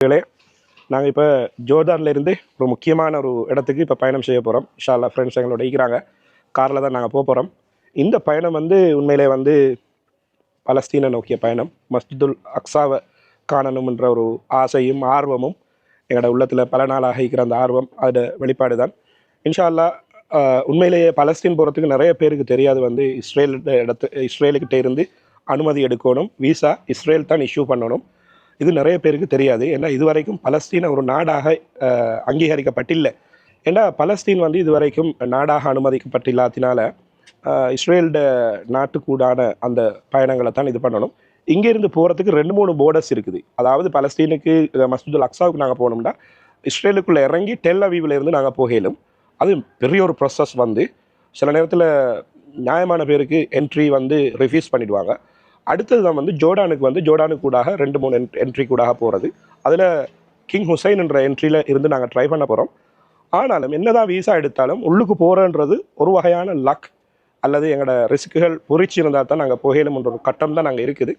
நண்பர்களே நாங்கள் இப்போ ஜோர்தான்லேருந்து ஒரு முக்கியமான ஒரு இடத்துக்கு இப்போ பயணம் செய்ய போகிறோம் ஷாலா ஃப்ரெண்ட்ஸ் எங்களோட இருக்கிறாங்க காரில் தான் நாங்கள் போக போகிறோம் இந்த பயணம் வந்து உண்மையிலே வந்து பலஸ்தீனை நோக்கிய பயணம். மஸ்ஜிதுல் அக்ஸாவை காணணும்ன்ற ஒரு ஆசையும் ஆர்வமும் எங்களோட உள்ளத்தில் பல நாளாக இருக்கிற அந்த ஆர்வம் அதோட வெளிப்பாடு தான் இன்ஷா அல்லாஹ் உண்மையிலேயே பலஸ்தீன் போகிறதுக்கு நிறைய பேருக்கு தெரியாது வந்து இஸ்ரேல் இடத்து இஸ்ரேலுக்கிட்டே இருந்து அனுமதி எடுக்கணும். விசா இஸ்ரேல் தான் இஷ்யூ பண்ணணும். இது நிறைய பேருக்கு தெரியாது. ஏன்னா இதுவரைக்கும் பலஸ்தீனை ஒரு நாடாக அங்கீகரிக்கப்பட்டில்லை. ஏன்னா பலஸ்தீன் வந்து இதுவரைக்கும் நாடாக அனுமதிக்கப்பட்டில்லாத்தினால ஆஹ், இஸ்ரேல்ட நாட்டுக்கூடான அந்த பயணங்களை தான் இது பண்ணணும். இங்கேருந்து போகிறதுக்கு ரெண்டு மூணு போர்டர்ஸ் இருக்குது. அதாவது பலஸ்தீனுக்கு மசூதுல் அக்ஸாவுக்கு நாங்கள் போனோம்னா இஸ்ரேலுக்குள்ளே இறங்கி டெல் அவீவில் இருந்து நாங்கள் போகலும். அது பெரிய ஒரு ப்ரொசஸ் வந்து சில நேரத்தில் நியாயமான பேருக்கு என்ட்ரி வந்து ரிஃப்யூஸ் பண்ணிடுவாங்க. அடுத்தது தான் வந்து ஜோர்டானுக்கு வந்து ஜோர்டானுக்கு கூடாக ரெண்டு மூணு என்ட்ரி கூடாக போகிறது அதில் கிங் ஹுசைன் என்ற என்ட்ரியில் இருந்து நாங்கள் ட்ரை பண்ண போகிறோம் ஆனாலும் என்னதான் வீசா எடுத்தாலும் உள்ளுக்கு போகிறன்றது ஒரு வகையான லக் அல்லது எங்களோட ரிஸ்க்குகள் பொறிச்சு இருந்தால் தான் நாங்கள் புகையிலும்ன்ற ஒரு கட்டம் தான் நாங்கள் இருக்குது.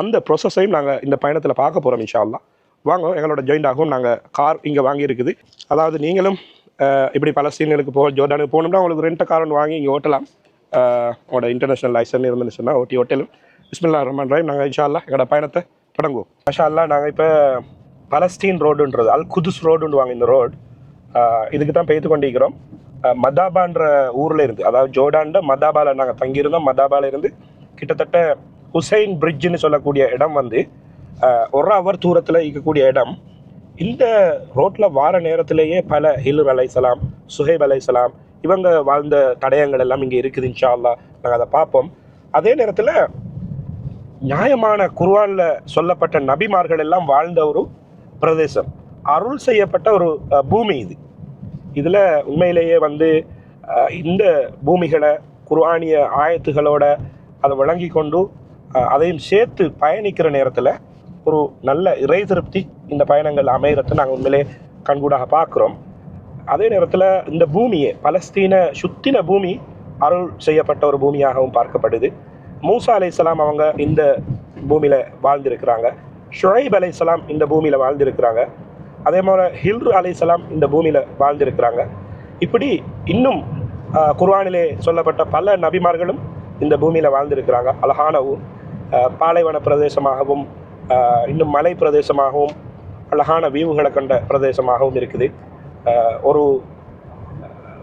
அந்த ப்ரொசஸையும் நாங்கள் இந்த பயணத்தில் பார்க்க போகிறோம் இன்ஷால்லாம் வாங்க எங்களோட ஜாயிண்ட் ஆகும் நாங்கள் கார் இங்கே வாங்கியிருக்குது. அதாவது நீங்களும் இப்படி இப்படி பலஸ்தீனுக்கு போக ஜோர்டானுக்கு போகணும்னா உங்களுக்கு ரெண்ட் கார் ஒன்று வாங்கி இங்கே ஓட்டலாம். உங்களோட இன்டர்நேஷ்னல் லைசன் இருந்துச்சுன்னா ஓட்டி ஓட்டலும். பிஸ்மில்லா ரஹ்மான் ரஹீம் நாங்கள் இன்ஷா அல்லா எங்களோட பயணத்தை தொடங்குவோம். மஷா அல்லாஹ் நாங்கள் இப்போ பலஸ்டீன் ரோடுன்றது அல் குதுஸ் ரோடுன்னுவாங்க இந்த ரோடு. இதுக்கு தான் பெய்து கொண்டிருக்கிறோம். மதாபான்ற ஊரில் இருந்து அதாவது ஜோர்டான்ட மதாபால நாங்கள் தங்கியிருந்தோம். மதாபால இருந்து கிட்டத்தட்ட ஹுசைன் பிரிட்ஜுன்னு சொல்லக்கூடிய இடம் வந்து ஒரு ஹவர் தூரத்தில் இருக்கக்கூடிய இடம். இந்த ரோட்டில் வார நேரத்திலேயே பல ஹில் அலைசலாம் சுஹேப் அலைசலாம் இவங்க வாழ்ந்த தடயங்கள் எல்லாம் இங்கே இருக்குது இன்ஷா அல்லா நாங்கள் அதை பார்ப்போம். அதே நேரத்தில் நியாயமான குர்வானில் சொல்லப்பட்ட நபிமார்கள் எல்லாம் வாழ்ந்த ஒரு பிரதேசம். அருள் செய்யப்பட்ட ஒரு பூமி இது. இதில் உண்மையிலேயே வந்து இந்த பூமிகளை குர்வானிய ஆயத்துகளோட அதை வழங்கி கொண்டு அதையும் சேர்த்து பயணிக்கிற நேரத்தில் ஒரு நல்ல இறை திருப்தி இந்த பயணங்கள் அமைகிறத நாங்கள் உண்மையிலே கண்கூடாக பார்க்குறோம். அதே நேரத்தில் இந்த பூமியை பலஸ்தீன சுத்தின பூமி அருள் செய்யப்பட்ட ஒரு பூமியாகவும் பார்க்கப்படுது. மூசா அலை இஸ்லாம் அவங்க இந்த பூமியில் வாழ்ந்திருக்கிறாங்க. ஷுஹைப் அலை இஸ்லாம் இந்த பூமியில் வாழ்ந்திருக்கிறாங்க. அதே மாதிரி ஹில்ரு அலை இஸ்லாம் இந்த பூமியில் வாழ்ந்திருக்கிறாங்க. இப்படி இன்னும் குர்வானிலே சொல்லப்பட்ட பல நபிமார்களும் இந்த பூமியில் வாழ்ந்திருக்கிறாங்க. அழகான ஊர். பாலைவன பிரதேசமாகவும் இன்னும் மலை பிரதேசமாகவும் அழகான வீவுகளை கண்ட பிரதேசமாகவும் இருக்குது. ஒரு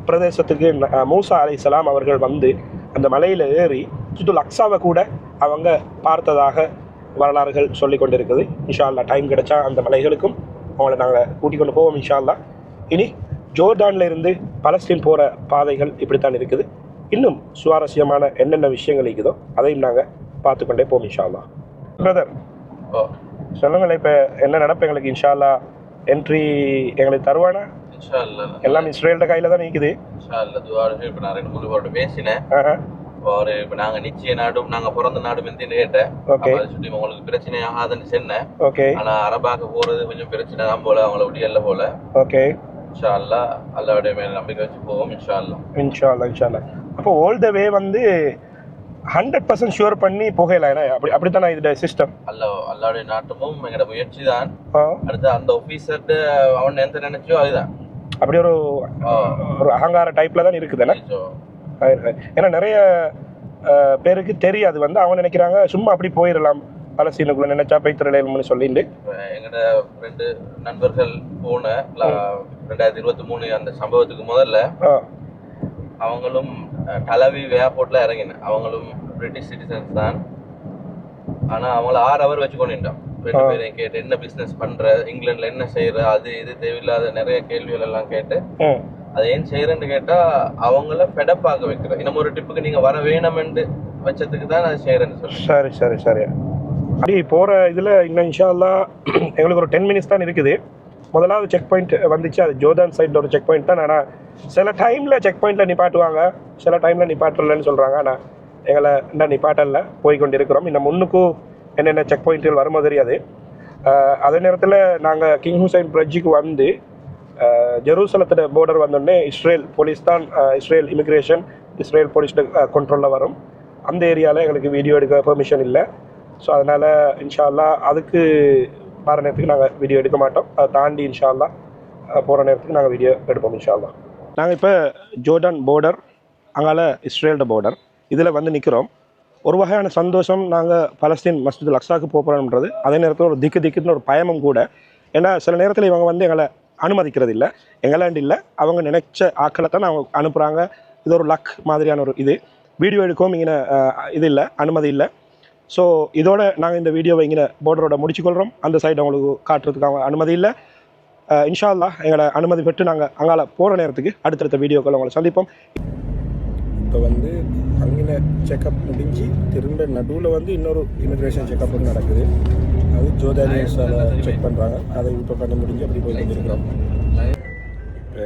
பிரதேசத்துக்கு மூசா அலை சலாம் அவர்கள் வந்து அந்த மலையில் ஏறி சுற்றுல் அக்ஸாவை கூட அவங்க பார்த்ததாக வரலாறுகள் சொல்லி கொண்டிருக்குது. இன்ஷா அல்லாஹ் டைம் கிடைச்சா அந்த மலைகளுக்கும் அவங்கள நாங்கள் கூட்டிக் கொண்டு போவோம் இன்ஷா அல்லாஹ் இனி ஜோர்டான்ல இருந்து பலஸ்தீன் போகிற பாதைகள் இப்படித்தான் இருக்குது. இன்னும் சுவாரஸ்யமான என்னென்ன விஷயங்கள் இருக்குதோ அதையும் நாங்கள் பார்த்துக்கொண்டே போவோம் இன்ஷா அல்லாஹ் பிரதர் ஓ சொல்லுங்களேன் இப்போ என்ன நடப்பு எங்களுக்கு இன்ஷா அல்லாஹ் என்ட்ரி எங்களுக்கு தருவானா? அல்லா எல்லாம் இஸ்ரேல்ட கையில் தான் துவாரு இப்போ நான் ரெண்டு மூணு பேரோட பேசினேன். இப்போ நாங்க நிச்சய நாடும் நாங்க பிறந்த நாடும் எந்த கேட்டேன். சுற்றி உங்களுக்கு பிரச்சனை ஆகாதுன்னு சொன்னேன். ஓகே. ஆனா அரபாக்க போறது கொஞ்சம் பிரச்சனை தான் போல அவங்கள விடியல்ல போல. ஓகே. இன்ஷா அல்லா அல்லாவுடைய மேல நம்பிக்கை வச்சு போவோம் இன்ஷா அல்லா இன்ஷா அல்லா இன்ஷா அல்லா அப்போ ஓல் த வே வந்து ஹண்ட்ரட் பர்சன்ட் ஷுவர் பண்ணி போகலாம் ஏன்னா அப்படி அப்படித்தானே இதோட சிஸ்டம் அல்லா அல்லாவுடைய நாட்டமும் எங்களோட முயற்சி தான் அடுத்து அந்த ஆஃபீஸர்ட்டு அவன் எந்த நினைச்சோ அதுதான். அப்படி ஒரு. ஒரு அகங்கார டைப்ல தான் இருக்குதுண்ணே So, ஏன்னா நிறைய பேருக்கு தெரியாது. வந்து அவங்க நினைக்கிறாங்க சும்மா அப்படி போயிடலாம். பலஸ்தீனுக்குள்ள நினைச்சா பைத்திரலையம்னு சொல்லிட்டு எங்களோட ரெண்டு நண்பர்கள் போன ரெண்டாயிரத்தி இருபத்தி மூணு அந்த சம்பவத்துக்கு முதல்ல அவங்களும் டலவி ஏர்போர்ட்ல இறங்கினேன் அவங்களும் பிரிட்டிஷ் சிட்டிசன்ஸ் தான். ஆனா அவங்கள ஆறு ஹவர் வச்சு கொண்டுட்டோம் ரெண்டு. பேரையும் கேட்டு என்ன பிசினஸ் பண்ற? இங்கிலாந்துல என்ன செய்யற அது இது தேவையில்லாத நிறைய கேள்விகள் எல்லாம் கேட்டு அதை ஏன் செய்யறேன்னு கேட்டா அவங்கள ஃபெடப் ஆக வைக்கிறேன் இன்னும் ஒரு ட்ரிப்புக்கு நீங்க வர வேணும்னு வச்சதுக்கு தான் அதை செய்யறேன்னு சொல்றேன். சரி சரி சரி. அப்படி போகிற இதில் இன்னும் இன்ஷா அல்லாஹ் எங்களுக்கு ஒரு டென் மினிட்ஸ் தான் இருக்குது. முதலாவது செக் பாயிண்ட் வந்துச்சு. அது ஜோர்தான் சைடில் ஒரு செக் பாயிண்ட் தான். ஆனால் சில டைமில் செக் பாயிண்ட்டில் நிப்பாட்டுவாங்க. சில டைமில் நிப்பாட்டலன்னு சொல்கிறாங்க ஆனால் எங்களை இன்னும் நிப்பாட்டல. போய் கொண்டு இருக்கிறோம் இன்னும் முன்னுக்கும் என்னென்ன செக் பாயிண்ட்டுகள் வருமோ தெரியாது. அதே நேரத்தில் நாங்கள் கிங் ஹுசைன் பிரிட்ஜுக்கு வந்து ஜெருசலத்தோட போர்டர் வந்தோடனே இஸ்ரேல் போலீஸ் தான் இஸ்ரேல் இமிக்ரேஷன் இஸ்ரேல் போலீஸ் கண்ட்ரோலில் வரும். அந்த ஏரியாவில் எங்களுக்கு வீடியோ எடுக்க பெர்மிஷன் இல்லை. ஸோ அதனால் இன்ஷால்லா அதுக்கு வர நேரத்துக்கு நாங்கள் வீடியோ எடுக்க மாட்டோம். அதை தாண்டி இன்ஷால்லா போகிற நேரத்துக்கு நாங்கள் வீடியோ எடுப்போம் இன்ஷால்லா நாங்கள் இப்போ ஜோர்டான் போர்டர் அங்கால இஸ்ரேலோட போர்டர் இதில் வந்து நிற்கிறோம் ஒரு வகையான சந்தோஷம் நாங்கள் பலஸ்தீன் மஸ்ஜித் லக்ஸாவுக்கு போகிறோம்ன்றது அதே நேரத்தில் ஒரு திக்கு திக்குன்னு ஒரு பயமும் கூட. ஏன்னா சில நேரத்தில் இவங்க வந்து எங்களை அனுமதிக்கிறது இல்லை எங்களாண்டு இல்லை. அவங்க நினைச்ச ஆக்களை தான் அவங்க அனுப்புகிறாங்க இது ஒரு லக் மாதிரியான ஒரு இது. வீடியோ எடுக்கவும் இங்கே இது இல்லை. அனுமதி இல்லை. ஸோ இதோட நாங்கள் இந்த வீடியோவை இங்கே போர்டரோட முடிச்சுக்கொள்கிறோம் அந்த சைடு அவங்களுக்கு காட்டுறதுக்கு அவங்க அனுமதி இல்லை. இன்ஷா அல்லா எங்களை அனுமதி பெற்று நாங்கள் அங்கால போகிற நேரத்துக்கு அடுத்தடுத்த வீடியோக்கள் உங்களை சந்திப்போம். இப்போ வந்து அங்கே செக்கப் முடிஞ்சு திரும்ப நடுவில் வந்து இன்னொரு இமிக்ரேஷன் செக்கப் நடக்குது. அது ஜோதானியஸால் செக் பண்ணுறாங்க அதை இப்போ பண்ண முடிஞ்சு அப்படி போய் கொண்டிருக்கிறோம் இப்போ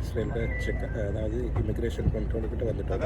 இஸ்ரேலில் செக் அதாவது இமிக்ரேஷன் கண்ட்ரோலுக்கிட்ட வந்துட்டோம்